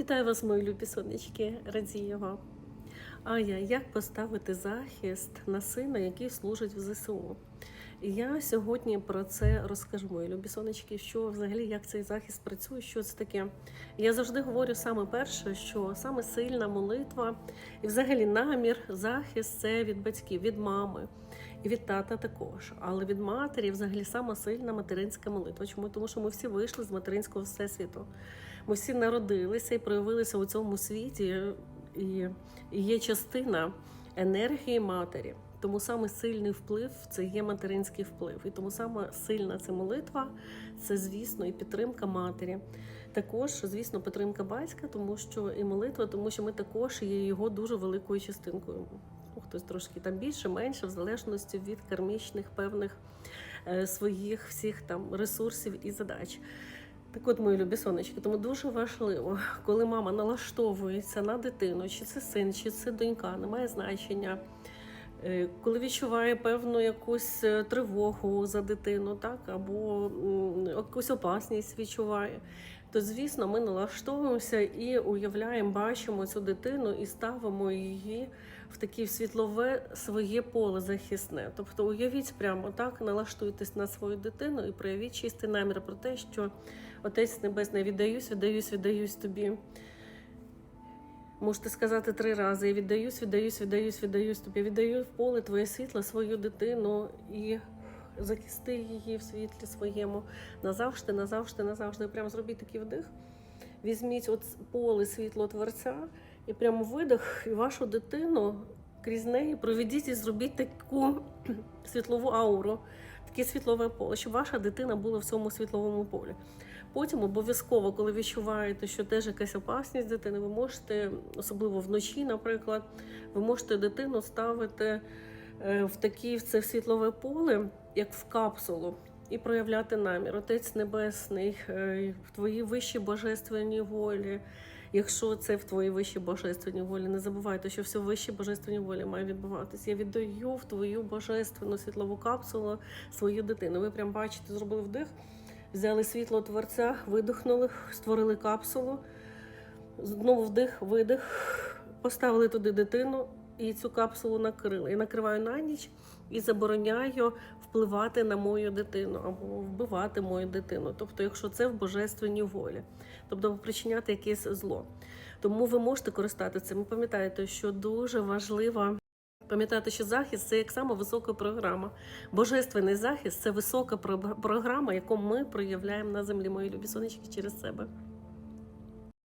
Вітаю вас, мої любі сонечки Радієва. Ая, як поставити захист на сина, який служить в ЗСУ? Я сьогодні про це розкажу, мої любі сонечки, що взагалі як цей захист працює, що це таке. Я завжди говорю саме перше, що саме сильна молитва і взагалі намір, захист це від батьків, від мами. І від тата також, але від матері взагалі сама сильна материнська молитва. Чому? Тому що ми всі вийшли з материнського всесвіту. Ми всі народилися і проявилися у цьому світі, і є частина енергії матері. Тому саме сильний вплив це є материнський вплив. І тому саме сильна це молитва, це, звісно, і підтримка матері. Також, звісно, підтримка батька, тому що і молитва, тому що ми також є його дуже великою частинкою. Ну, Хтось трошки там більше, менше, в залежності від кармічних певних е, своїх всіх там ресурсів і задач. Так от, мої любі сонечки, тому дуже важливо, коли мама налаштовується на дитину, чи це син, чи це донька, немає значення. Е, Коли відчуває певну якусь е, тривогу за дитину, так або якусь опасність відчуває, то звісно ми налаштовуємося і уявляємо, бачимо цю дитину і ставимо її в таке світлове своє поле захисне. Тобто уявіть прямо так, налаштуйтесь на свою дитину і проявіть чистий намір про те, що Отець Небесний, віддаюсь, віддаюсь, віддаюсь тобі. Можете сказати три рази: я віддаюсь, віддаюсь, віддаюсь, віддаюсь тобі. Віддаю в поле твоє світло, свою дитину і захисти її в світлі своєму назавжди, назавжди, назавжди. Прямо зробіть такий вдих. Візьміть от поле світло Творця і прямо видих, і вашу дитину крізь неї проведіть і зробіть таку світлову ауру, таке світлове поле, щоб ваша дитина була в цьому світловому полі. Потім обов'язково, коли відчуваєте, що теж якась опасність дитини, ви можете, особливо вночі, наприклад, ви можете дитину ставити е, в такі в це світлове поле, як в капсулу, і проявляти намір. Отець Небесний, е, в твоїй вищій божественній волі. Якщо це в твоїй вищій божественній волі, не забувайте, що все в вищій божественній волі має відбуватися. Я віддаю в твою божественну світлову капсулу свою дитину. Ви прям бачите, зробили вдих. Взяли світло творця, видихнули, створили капсулу, знову вдих, видих, поставили туди дитину і цю капсулу накрили. І накриваю на ніч і забороняю впливати на мою дитину або вбивати мою дитину. Тобто, якщо це в божественній волі, тобто причиняти якесь зло. Тому ви можете користатися цим. Пам'ятайте, що дуже важливо. Пам'ятати, що захист це як сама висока програма. Божественний захист це висока про- програма, яку ми проявляємо на землі, мої любі сонечки, через себе.